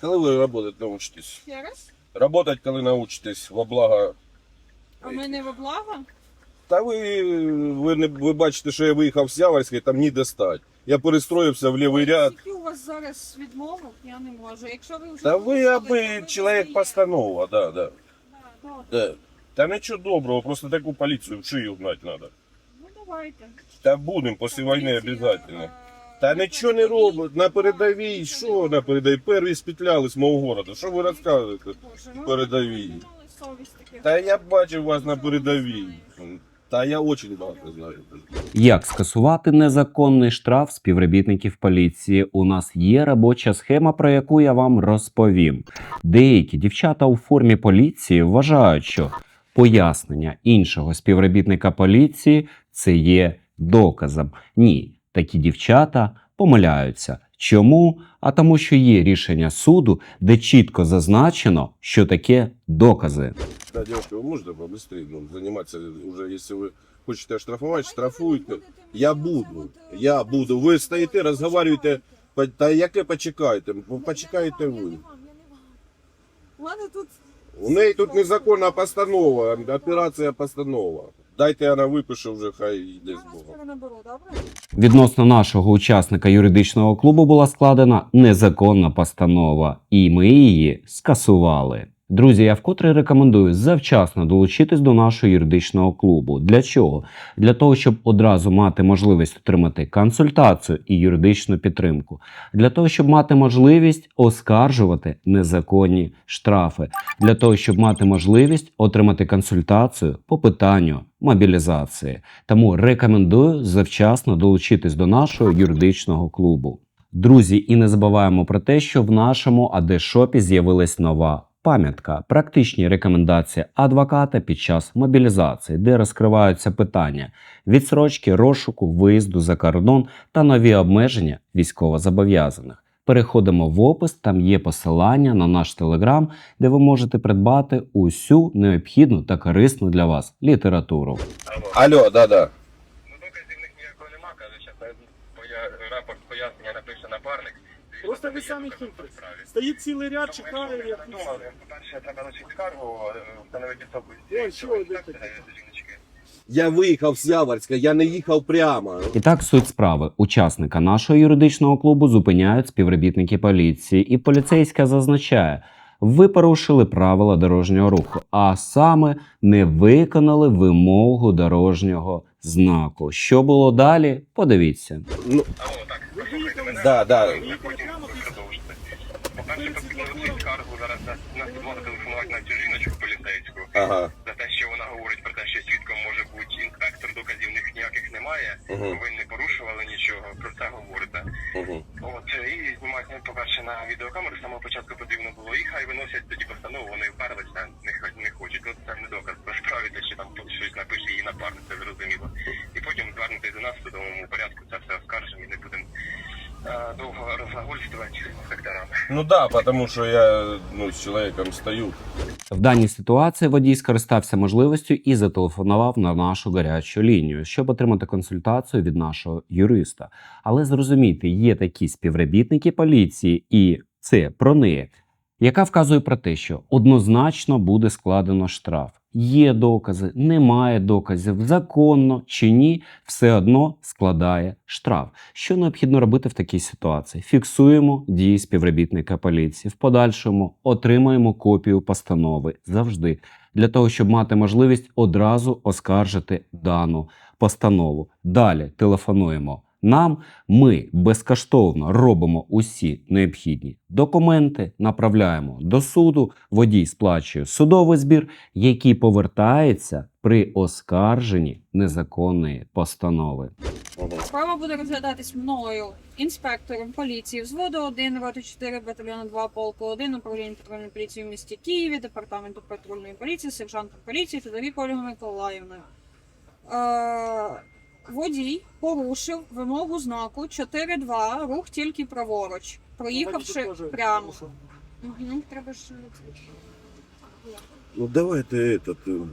Коли ви работать научитесь? Ще раз? Работать, коли научитесь во благо. А ми не во благо? Та ви, ви, не, ви бачите, що я виїхав з Яворська, там ніде стать. Я перестроївся в лівий ряд. Які у вас зараз відмови? Я не можу. Якщо ви вже Та ви аби то чоловік постанова, да, да. Да, добре. да. Та нічого доброго, просто таку поліцію в шию гнать треба. Ну давайте. Та будемо після війни обов'язково. Та нічого не робить. На передовій, що на передовій? Перві спітляли з мого города. Що ви розказуєте? Передовій. Та я бачив вас на передовій. Та я дуже багато знаю. Як скасувати незаконний штраф співробітників поліції? У нас є робоча схема, про яку я вам розповім. Деякі дівчата у формі поліції вважають, що пояснення іншого співробітника поліції це є доказом. Ні, такі дівчата помиляються. Чому? А тому, що є рішення суду, де чітко зазначено, що таке докази. Да, девушка, вы можете побыстрее ну, заниматься уже, если вы хочете оштрафовать, штрафуйте. Я буду, я буду. Ви стоїте, розговорюєте, по- та яке почекайте? Почекайте ви. У мене тут У неї тут незаконна постанова, операція постанова. Дайте вона випише вже, хай йде з Богом. Відносно нашого учасника юридичного клубу була складена незаконна постанова, і ми її скасували. Друзі, я вкотре рекомендую завчасно долучитись до нашого юридичного клубу. Для чого? Для того, щоб одразу мати можливість отримати консультацію і юридичну підтримку, для того, щоб мати можливість оскаржувати незаконні штрафи, для того, щоб мати можливість отримати консультацію по питанню мобілізації. Тому рекомендую завчасно долучитись до нашого юридичного клубу. Друзі, і не забуваємо про те, що в нашому АД-шопі з'явилась нова пам'ятка, практичні рекомендації адвоката під час мобілізації, де розкриваються питання відсрочки, розшуку, виїзду за кордон та нові обмеження військовозобов'язаних. Переходимо в опис, там є посилання на наш телеграм, де ви можете придбати усю необхідну та корисну для вас літературу. Алло, да, да. Ну, доказів в них ніякого нема, каже, зараз поя... рапорт пояснення напише напарник. Просто ви самі хитрі. Стоїть цілий ряд, чекає, як Ну, по-перше, треба лишити скаргу, е, встановити особу. Ой, що ви таке? Я виїхав з Яворська, я не їхав прямо. І так суть справи. Учасника нашого юридичного клубу зупиняють співробітники поліції, і поліцейська зазначає. Ви порушили правила дорожнього руху, а саме не виконали вимогу дорожнього знаку. Що було далі? Подивіться. Ну, так, Ви виїхали мене. да, да. Ви їхали прямо Ви після продовжите. По-перше, скаргу зараз на нас підмога телефонувати на цю жіночку поліцейську. Ага. За те, що вона говорить про те, що свідком може бути інспектор, доказів них ніяких немає. Угу. Ви не порушували нічого, про це говорите. Угу. От і знімати, ну, по-перше, на відеокамеру з самого початку потрібно було. І хай виносять тоді постанову, вони вперлися, не, хо- не хочуть. Ну це не доказ про справі, те, що там щось напише її напарник, це зрозуміло. І потім звернутися до нас в судовому порядку, це все оскаржимо і не будемо е, довго розглагольствувати з інспекторами. Ну да, тому що я ну, з чоловіком стою. В даній ситуації водій скористався можливістю і зателефонував на нашу гарячу лінію, щоб отримати консультацію від нашого юриста. Але зрозумійте, є такі співробітники поліції, і це про неї, яка вказує про те, що однозначно буде складено штраф. Є докази, немає доказів, законно чи ні, все одно складає штраф. Що необхідно робити в такій ситуації? Фіксуємо дії співробітника поліції. В подальшому отримаємо копію постанови завжди для того, щоб мати можливість одразу оскаржити дану постанову. Далі телефонуємо нам. Ми безкоштовно робимо усі необхідні документи, направляємо до суду. Водій сплачує судовий збір, який повертається при оскарженні незаконної постанови. Справа буде розглядатись мною, інспектором поліції, взводу 1, роти 4, батальйону 2, полку 1, управління патрульної поліції в місті Києві, департаменту патрульної поліції, сержантом поліції Федоріко Ольгою Миколаївною. Е, водій порушив вимогу знаку 4.2, рух тільки праворуч, проїхавши прямо. Угу, треба ж... Ну давайте этот. э,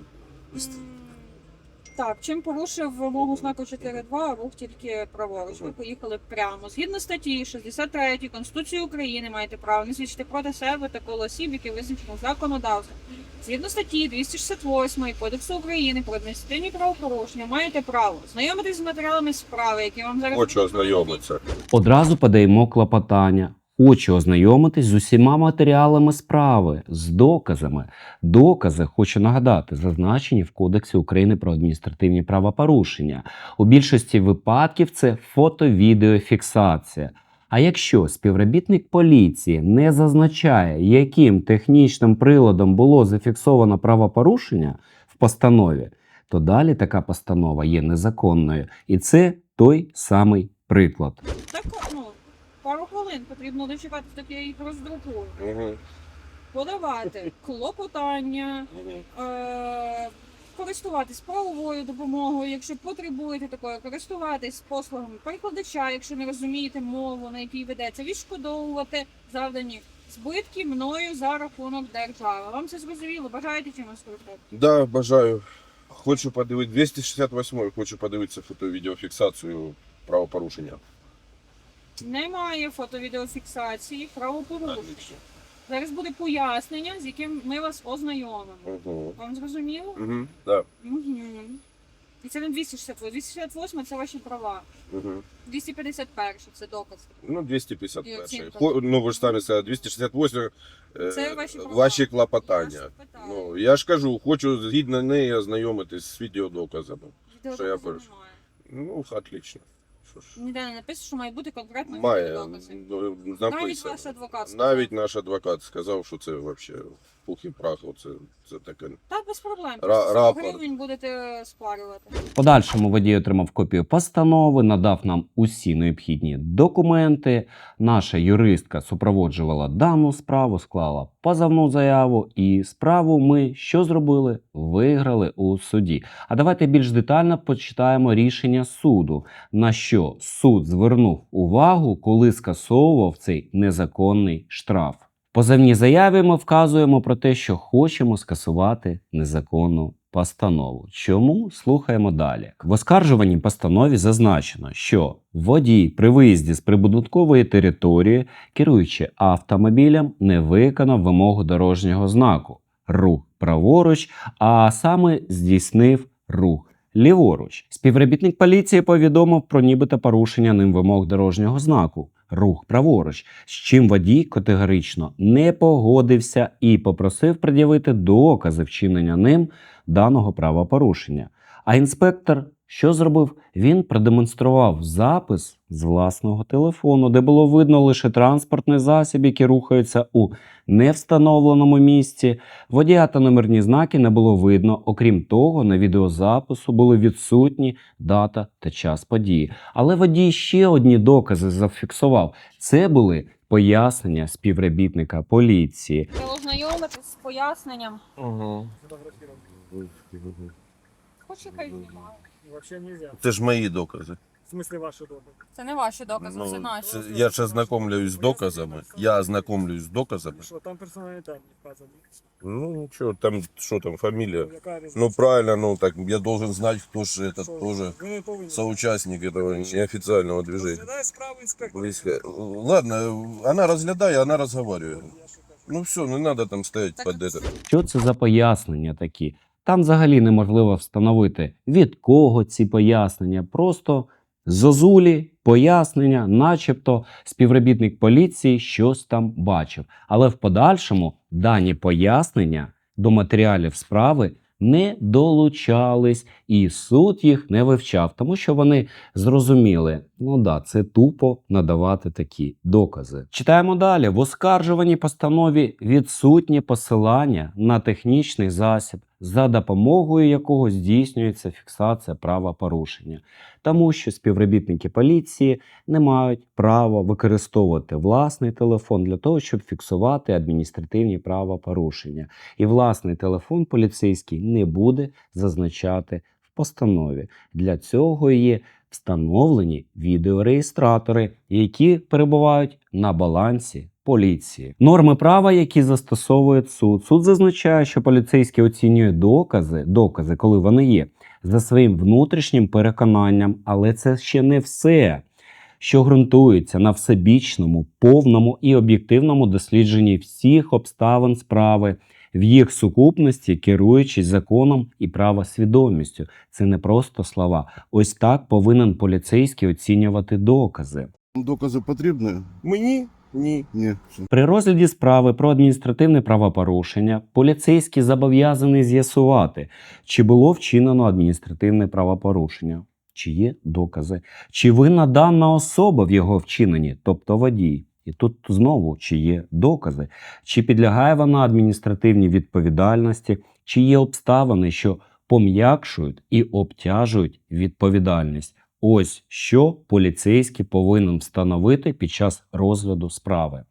Так, чим порушив вимогу знаку 4.2, рух тільки праворуч. Ви поїхали прямо. Згідно статті 63 Конституції України маєте право не свідчити проти себе та коло осіб, які визначено законодавством. Згідно статті 268 Кодексу України про адміністративні правопорушення маєте право знайомитись з матеріалами справи, які вам зараз Хочу ознайомитися. Одразу подаємо клопотання. Хочу ознайомитись з усіма матеріалами справи, з доказами. Докази, хочу нагадати, зазначені в Кодексі України про адміністративні правопорушення. У більшості випадків це фото-відеофіксація. А якщо співробітник поліції не зазначає, яким технічним приладом було зафіксовано правопорушення в постанові, то далі така постанова є незаконною. І це той самий приклад. Пару хвилин потрібно дочекатися, так я їх роздрукую. Угу. Подавати клопотання, е, користуватись правовою допомогою, якщо потребуєте такої, користуватись послугами перекладача, якщо не розумієте мову, на якій ведеться, відшкодовувати завдані збитки мною за рахунок держави. Вам це зрозуміло? Бажаєте чимось скористатися? Да, бажаю. Хочу подивитися. 268 хочу подивитися фото-відеофіксацію правопорушення. Немає фото-відеофіксації правопорушення. Зараз буде пояснення, з яким ми вас ознайомимо. Угу. Вам зрозуміло? Угу. Да. Угу. І це не 268. 268 це ваші права. Угу. 251 це доказ. Ну, І 251. оцінка. Хо- Ну, ви ж самі сказали, 268 е, Це ваші права. ваші клопотання. Ну, я ж кажу, хочу згідно неї ознайомитись з відеодоказами. Відеодоказу що я немає. Ну, отлично. Що ж. Ніде не написано, що має бути конкретно Має ну, Навіть написано. ваш адвокат сказав. Навіть наш адвокат сказав, що це взагалі пух і прах. Оце, це таке. Так, без проблем. Ра- Просто 40 рапорт. гривень будете спарювати. В подальшому водій отримав копію постанови, надав нам усі необхідні документи. Наша юристка супроводжувала дану справу, склала позовну заяву, і справу ми що зробили? Виграли у суді. А давайте більш детально почитаємо рішення суду, на що суд звернув увагу, коли скасовував цей незаконний штраф. Позовній заяві ми вказуємо про те, що хочемо скасувати незаконну постанову. Чому слухаємо далі? В оскаржуваній постанові зазначено, що водій при виїзді з прибудинкової території, керуючи автомобілем, не виконав вимогу дорожнього знаку рух праворуч, а саме здійснив рух. Ліворуч співробітник поліції повідомив про нібито порушення ним вимог дорожнього знаку рух праворуч, з чим водій категорично не погодився і попросив пред'явити докази вчинення ним даного правопорушення. А інспектор що зробив? Він продемонстрував запис з власного телефону, де було видно лише транспортний засіб, який рухається у невстановленому місці. Водія та номерні знаки не було видно. Окрім того, на відеозапису були відсутні дата та час події. Але водій ще одні докази зафіксував. Це були пояснення співробітника поліції. Ознайомитись з поясненням. Угу. Хоч хай знімає. Вообще нельзя. Це ж мої докази. В смысле ваши дома? Це не ваші докази, це Ну, наші. це, я ж ознакомлююсь з доказами. Я ознакомлююсь з доказами. Що там персональні дані вказані? Ну нічого, там що там, фамілія. Ну, Яка різниця? Ну правильно, ну так я должен знать, кто же этот Що? тоже Ви не повинні. соучастник этого неофициального движения. Розглядає справу інспектор. Близко. Ладно, она разглядає, она разговаривает. Я шукаю. Ну все, не надо там стоять Так, под это. Що це за пояснення такі? Там взагалі неможливо встановити, від кого ці пояснення. Просто зозулі пояснення, начебто співробітник поліції щось там бачив. Але в подальшому дані пояснення до матеріалів справи не долучались, і суд їх не вивчав, тому що вони зрозуміли, ну да, це тупо надавати такі докази. Читаємо далі. В оскаржуваній постанові відсутні посилання на технічний засіб, за допомогою якого здійснюється фіксація правопорушення, тому що співробітники поліції не мають права використовувати власний телефон для того, щоб фіксувати адміністративні правопорушення. І власний телефон поліцейський не буде зазначати в постанові. Для цього є встановлені відеореєстратори, які перебувають на балансі поліції. Норми права, які застосовує суд. Суд зазначає, що поліцейський оцінює докази, докази, коли вони є, за своїм внутрішнім переконанням, але це ще не все, що ґрунтується на всебічному, повному і об'єктивному дослідженні всіх обставин справи в їх сукупності, керуючись законом і правосвідомістю. Це не просто слова. Ось так повинен поліцейський оцінювати докази. Докази потрібні? Мені? Ні. Ні. При розгляді справи про адміністративне правопорушення поліцейський зобов'язаний з'ясувати, чи було вчинено адміністративне правопорушення, чи є докази, чи винна дана особа в його вчиненні, тобто водій. І тут знову чи є докази, чи підлягає вона адміністративній відповідальності, чи є обставини, що пом'якшують і обтяжують відповідальність. Ось що поліцейський повинен встановити під час розгляду справи.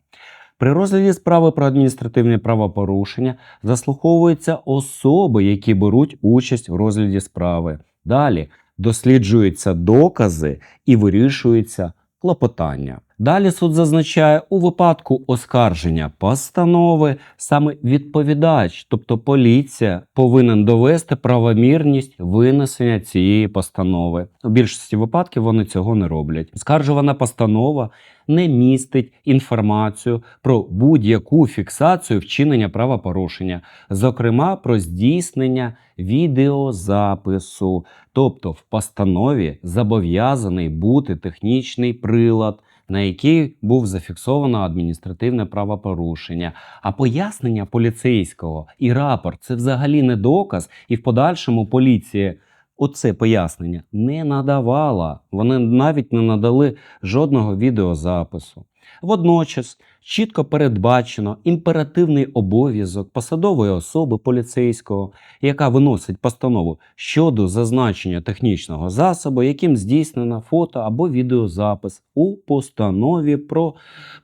При розгляді справи про адміністративне правопорушення заслуховуються особи, які беруть участь в розгляді справи. Далі досліджуються докази і вирішується клопотання. Далі суд зазначає, у випадку оскарження постанови саме відповідач, тобто поліція, повинен довести правомірність винесення цієї постанови. У більшості випадків вони цього не роблять. Оскаржувана постанова не містить інформацію про будь-яку фіксацію вчинення правопорушення, зокрема про здійснення відеозапису. Тобто в постанові зобов'язаний бути технічний прилад, на якій був зафіксовано адміністративне правопорушення. А пояснення поліцейського і рапорт це взагалі не доказ, і в подальшому поліція оце пояснення не надавала. Вони навіть не надали жодного відеозапису. Водночас чітко передбачено імперативний обов'язок посадової особи поліцейського, яка виносить постанову щодо зазначення технічного засобу, яким здійснено фото або відеозапис у постанові про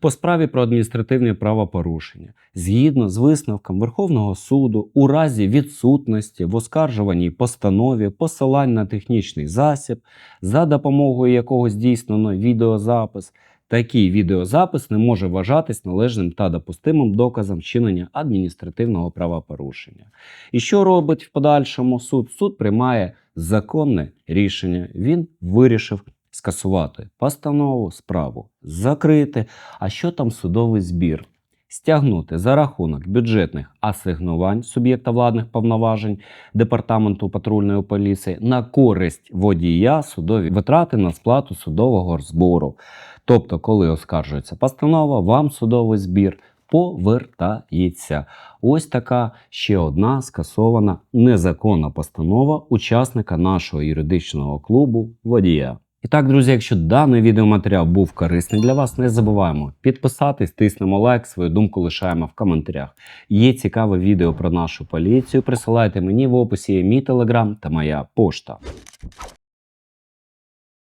по справі про адміністративне правопорушення. Згідно з висновком Верховного суду, у разі відсутності в оскаржуваній постанові посилань на технічний засіб, за допомогою якого здійснено відеозапис, Такий відеозапис не може вважатись належним та допустимим доказом вчинення адміністративного правопорушення. І що робить в подальшому суд? Суд приймає законне рішення. Він вирішив скасувати постанову, справу закрити. А що там судовий збір? Стягнути за рахунок бюджетних асигнувань суб'єкта владних повноважень департаменту патрульної поліції на користь водія судові витрати на сплату судового збору. Тобто, коли оскаржується постанова, вам судовий збір повертається. Ось така ще одна скасована незаконна постанова учасника нашого юридичного клубу водія. І так, друзі, якщо даний відеоматеріал був корисний для вас, не забуваємо підписатись, тиснемо лайк, свою думку лишаємо в коментарях. Є цікаве відео про нашу поліцію. Присилайте мені в описі мій телеграм та моя пошта.